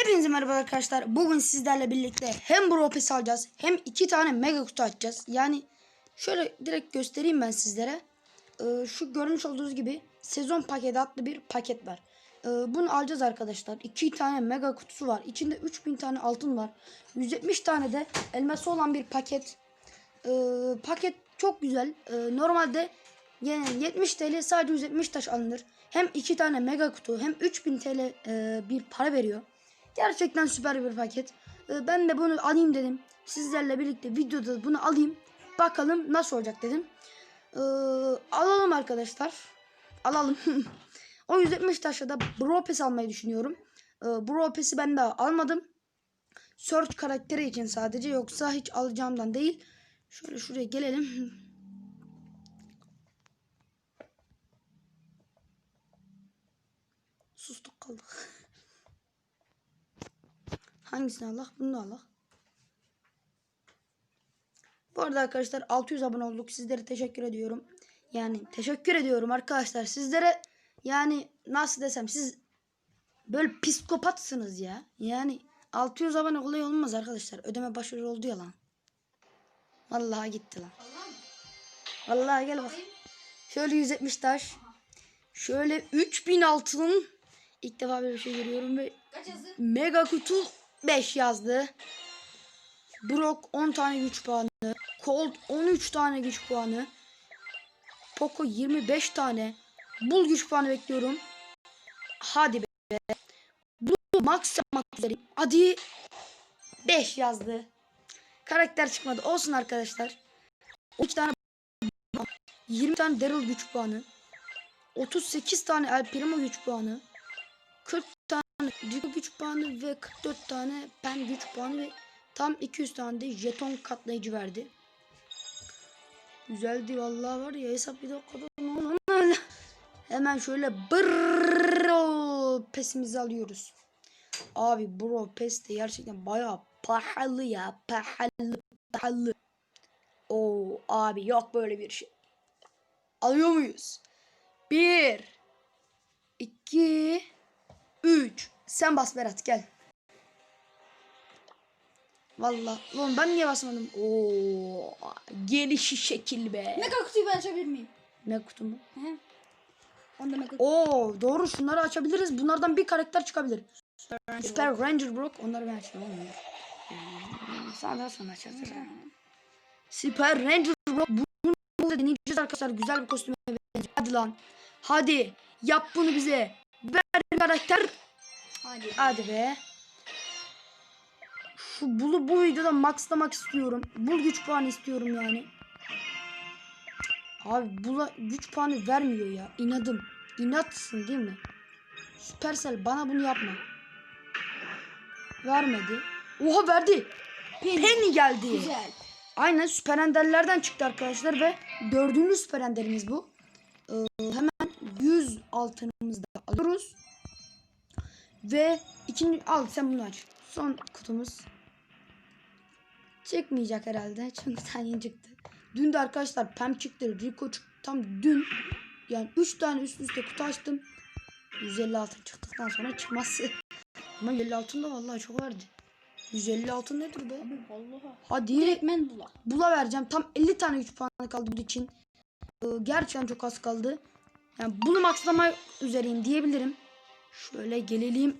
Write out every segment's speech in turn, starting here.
Hepinize merhaba arkadaşlar. Bugün sizlerle birlikte hem Bro alacağız hem iki tane mega kutu açacağız. Yani şöyle direkt göstereyim ben sizlere. Ee, şu görmüş olduğunuz gibi sezon paketi adlı bir paket var. Ee, bunu alacağız arkadaşlar. İki tane mega kutusu var. İçinde 3000 tane altın var. 170 tane de elması olan bir paket. Ee, paket çok güzel. Ee, normalde yani 70 TL sadece 170 taş alınır. Hem iki tane mega kutu hem 3000 TL e, bir para veriyor. Gerçekten süper bir paket. Ee, ben de bunu alayım dedim. Sizlerle birlikte videoda bunu alayım. Bakalım nasıl olacak dedim. Ee, alalım arkadaşlar. Alalım. o 170 taşla da Bro almayı düşünüyorum. Ee, Bro Pass'i ben daha almadım. Search karakteri için sadece yoksa hiç alacağımdan değil. Şöyle şuraya gelelim. Sustuk kaldık. Hangisini Allah? Bunu da Allah. Bu arada arkadaşlar 600 abone olduk. Sizlere teşekkür ediyorum. Yani teşekkür ediyorum arkadaşlar. Sizlere yani nasıl desem siz böyle psikopatsınız ya. Yani 600 abone olay olmaz arkadaşlar. Ödeme başarılı oldu ya lan. Vallahi gitti lan. Vallahi gel bak. Şöyle 170 taş. Şöyle 3000 altın. İlk defa böyle bir şey görüyorum ve? Mega kutu 5 yazdı. Brock 10 tane güç puanı. Colt 13 tane güç puanı. Poco 25 tane. Bull güç puanı bekliyorum. Hadi be. Blue max yapmak üzereyim. Hadi. 5 yazdı. Karakter çıkmadı. Olsun arkadaşlar. 12 tane 20 tane Daryl güç puanı. 38 tane El Primo güç puanı. 40 Rico güç puanı ve 44 tane pen güç puanı ve tam 200 tane de jeton katlayıcı verdi. Güzeldi vallahi var ya hesap bir dakikada. Hemen şöyle bro pesimizi alıyoruz. Abi bro pes de gerçekten bayağı pahalı ya pahalı pahalı. Oo abi yok böyle bir şey. Alıyor muyuz? Bir, iki, üç. Sen bas Berat gel. Vallahi lan ben niye basmadım? Oo gelişi şekil be. Mega kutuyu ben açabilir miyim? Ne kutu mu? Hı hı. Onda mega Oo doğru şunları açabiliriz. Bunlardan bir karakter çıkabilir. Super Ranger Brock onları ben açmam olmuyor. Sana daha sonra açarız. Super Ranger Brock bunu deneyeceğiz arkadaşlar. Güzel bir kostüme benziyor. Hadi lan. Hadi yap bunu bize. Ver karakter. Hadi. Hadi be. Şu bulu bu videoda maxlamak istiyorum. Bul güç puanı istiyorum yani. Abi bula güç puanı vermiyor ya. İnadım. İnatsın değil mi? Supercell bana bunu yapma. Vermedi. Oha verdi. Penny geldi. Güzel. Aynen süper enderlerden çıktı arkadaşlar ve dördüncü süper enderimiz bu. Ee, hemen 100 altınımızı da alıyoruz. Ve ikinci al sen bunu aç. Son kutumuz. Çıkmayacak herhalde. Çünkü tane çıktı. Dün de arkadaşlar Pem çıktı. Rico çıktı. Tam dün. Yani 3 tane üst üste kutu açtım. 150 altın çıktıktan sonra çıkması. Ama 150 altın da vallahi çok verdi. 150 altın nedir be? Vallahi. Hadi. Direktmen bula. Bula vereceğim. Tam 50 tane güç puanı kaldı bu için. Ee, gerçekten çok az kaldı. Yani bunu maxlama üzereyim diyebilirim. Şöyle gelelim.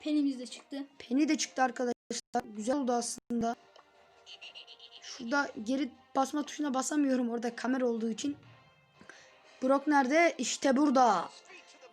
Penimiz de çıktı. Penny de çıktı arkadaşlar. Güzel oldu aslında. Şurada geri basma tuşuna basamıyorum orada kamera olduğu için. Brock nerede? İşte burada.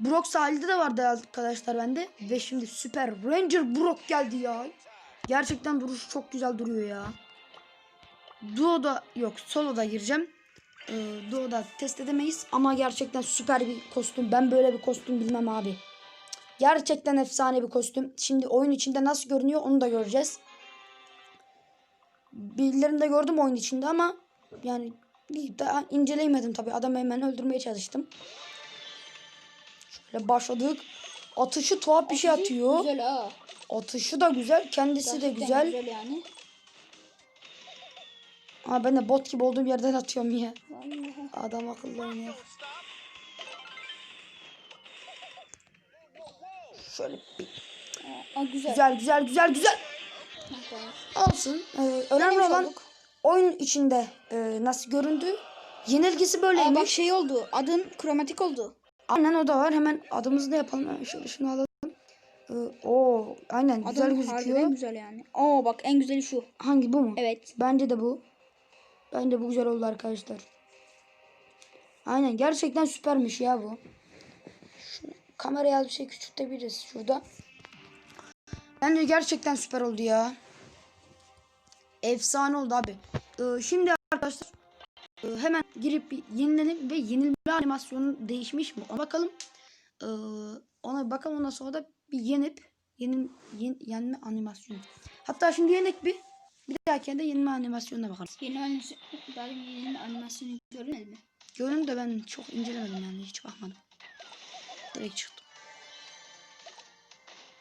Brock sahilde de vardı arkadaşlar bende. Ve şimdi Super Ranger Brock geldi ya. Gerçekten duruşu çok güzel duruyor ya. Duo'da yok solo'da gireceğim. Ee, Duo'da test edemeyiz ama gerçekten süper bir kostüm. Ben böyle bir kostüm bilmem abi. Gerçekten efsane bir kostüm. Şimdi oyun içinde nasıl görünüyor onu da göreceğiz. Birilerini de gördüm oyun içinde ama yani daha inceleyemedim tabi. Adamı hemen öldürmeye çalıştım. Şöyle başladık. Atışı tuhaf bir şey atıyor. Güzel ha. Atışı da güzel. Kendisi de Gerçekten güzel. Güzel yani. Ama ben de bot gibi olduğum yerden atıyorum ya. Vallahi. Adam akıllı oynuyor. Şöyle bir Aa, güzel. Güzel güzel güzel güzel. Olsun. Ee, önemli Denemiş olan olduk. oyun içinde e, nasıl göründü. Yenilgisi Aa, böyleymiş. bak şey oldu. Adın kromatik oldu. Aynen o da var. Hemen adımızı da yapalım. Hemen Şöyle şunu alalım. Ee, oo, aynen güzel Adın gözüküyor. güzel yani. Oo bak en güzeli şu. Hangi bu mu? Evet. Bence de bu. Bence bu güzel oldu arkadaşlar. Aynen gerçekten süpermiş ya bu. Şunu, kameraya az bir şey küçültebiliriz şurada. Bence gerçekten süper oldu ya. Efsane oldu abi. Ee, şimdi arkadaşlar e, hemen girip yenilelim ve yenilme animasyonu değişmiş mi? Ona bakalım. Ee, ona bakalım ondan sonra da bir yenip yenil, yen, yenme animasyonu. Hatta şimdi yenik bir bir dahakine de yenilme animasyonuna bakalım. Yeni animasyon, demin yeni animasyonu görmedin mi? Gördüm de ben çok incelemedim yani hiç bakmadım. Direkt çıktım.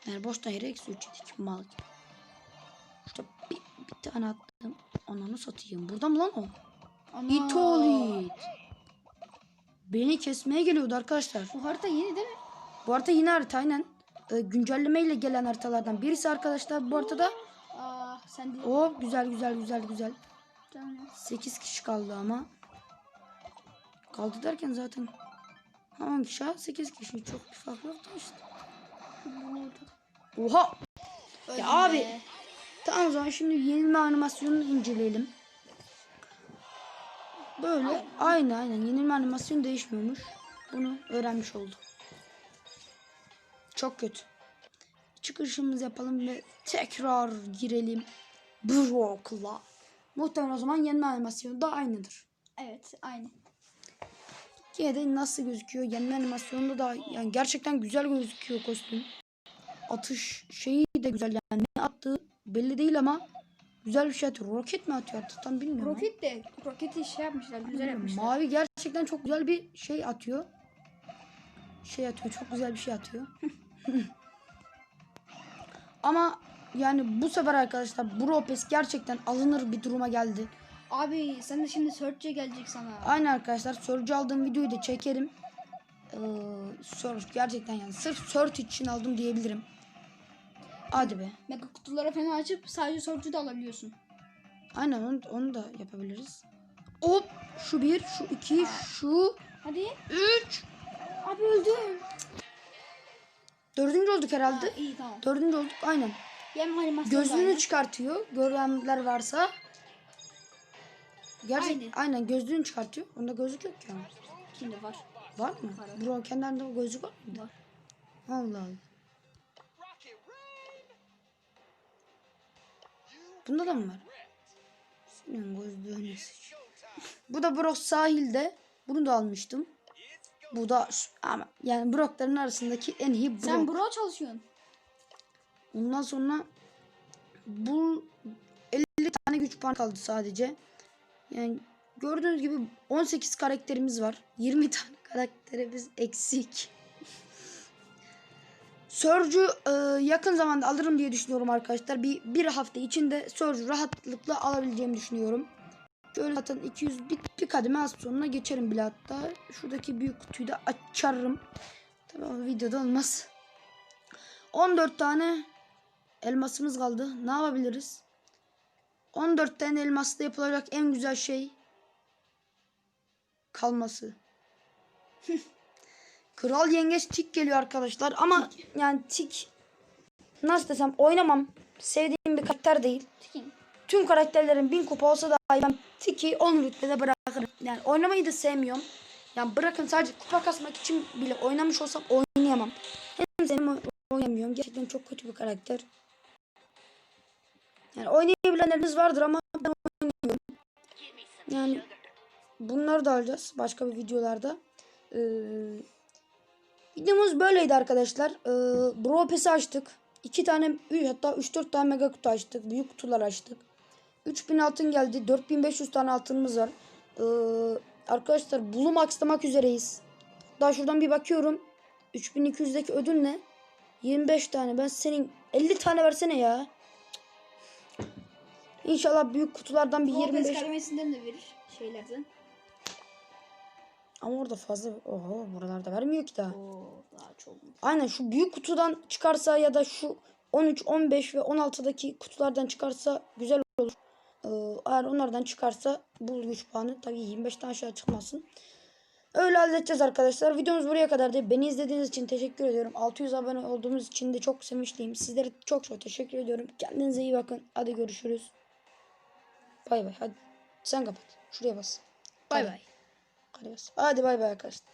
Yani boşta yere eksi 3 yedik mal gibi. Şurada bir, bir tane attım. Ananı satayım. Burada mı lan o? Ana. İtolit. Beni kesmeye geliyordu arkadaşlar. Bu harita yeni değil mi? Bu arada yine harita aynen. Ee, güncellemeyle gelen haritalardan birisi arkadaşlar. Bu haritada Aa sen de. o güzel güzel güzel güzel. Tamam. 8 kişi kaldı ama. Kaldı derken zaten 10 kişi 8 kişi çok bir fark yok da işte. Oha! Ya abi. Tamam o zaman şimdi yenilme animasyonunu inceleyelim. Böyle aynı aynen yenilme animasyonu değişmiyormuş. Bunu öğrenmiş olduk. Çok kötü. Çıkışımızı yapalım ve tekrar girelim. Brock'la. Muhtemelen o zaman yenilme animasyonu da aynıdır. Evet aynı. Yine de nasıl gözüküyor? Yenilme animasyonunda da yani gerçekten güzel gözüküyor kostüm. Atış şeyi de güzel yani ne attığı belli değil ama güzel bir şey atıyor. Roket mi atıyor artık tam bilmiyorum. Roket de roketi şey yapmışlar güzel Bilmiyorum. yapmışlar. Mavi gerçekten çok güzel bir şey atıyor. Şey atıyor. Çok güzel bir şey atıyor. Ama yani bu sefer arkadaşlar Bropes gerçekten alınır bir duruma geldi. Abi sen de şimdi search'e gelecek sana. Aynı arkadaşlar Surge aldığım videoyu da çekerim. Ee, Surge gerçekten yani sırf Surge için aldım diyebilirim. Hadi be. Mega kutulara falan açıp sadece search'ü de alabiliyorsun. Aynen onu, onu da yapabiliriz. Hop şu bir, şu iki, şu Hadi. üç. Abi öldüm. Dördüncü olduk herhalde. Ha, iyi tamam. Dördüncü olduk aynen. Yem animasyonu da Gözlüğünü aynı. çıkartıyor. Görenler varsa. Gerçek, Aynı. aynen gözlüğünü çıkartıyor. Onda gözlük yok ki ama. Şimdi var. Var mı? Var. Bro kendilerinde gözlük var mı? Var. Allah Allah. Bunda da mı var? Senin gözlüğünü. Bu da Brock sahilde. Bunu da almıştım. Bu da ama yani Brock'ların arasındaki en iyi Brock. Sen bro çalışıyorsun. Ondan sonra bu 50 tane güç puanı kaldı sadece. Yani gördüğünüz gibi 18 karakterimiz var. 20 tane karakterimiz eksik. Surge'ü e, yakın zamanda alırım diye düşünüyorum arkadaşlar. Bir, bir hafta içinde Surge'ü rahatlıkla alabileceğimi düşünüyorum. Şöyle zaten 200 bir, bir kademe az sonra geçerim bile hatta. Şuradaki büyük kutuyu da açarım. Tabii o videoda olmaz. 14 tane elmasımız kaldı. Ne yapabiliriz? 14 tane elmasla yapılacak en güzel şey kalması. Kral yengeç tik geliyor arkadaşlar ama yani tik nasıl desem oynamam. Sevdiğim bir karakter değil. Tikin. Tüm karakterlerin bin kupa olsa da ben Tiki 10 rütbede bırakırım. Yani oynamayı da sevmiyorum. Yani bırakın sadece kupa kasmak için bile oynamış olsam oynayamam. Hem sevmiyorum oynamıyorum. Gerçekten çok kötü bir karakter. Yani oynayabilenleriniz vardır ama ben oynayamıyorum. Yani bunları da alacağız başka bir videolarda. Ee, videomuz böyleydi arkadaşlar. Ee, Bro Pass'i açtık. 2 tane hatta 3-4 tane mega kutu açtık. Büyük kutular açtık. 3000 altın geldi. 4500 tane altınımız var. Ee, arkadaşlar Blue Max'lamak üzereyiz. Daha şuradan bir bakıyorum. 3200'deki ödül ne? 25 tane. Ben senin 50 tane versene ya. İnşallah büyük kutulardan bir Lopez 25. kademesinden de verir şeylerden. Ama orada fazla. Oho buralarda vermiyor ki daha. Oo daha çok. Aynen şu büyük kutudan çıkarsa ya da şu 13, 15 ve 16'daki kutulardan çıkarsa güzel olur. Ee, eğer onlardan çıkarsa bu güç puanı tabii 25'ten aşağı çıkmasın. Öyle halledeceğiz arkadaşlar. Videomuz buraya kadardı. Beni izlediğiniz için teşekkür ediyorum. 600 abone olduğumuz için de çok sevinçliyim. Sizlere çok çok teşekkür ediyorum. Kendinize iyi bakın. Hadi görüşürüz. Bay bay. Hadi sen kapat. Şuraya bas. Bay bay. Hadi bas. Hadi bay bay arkadaşlar.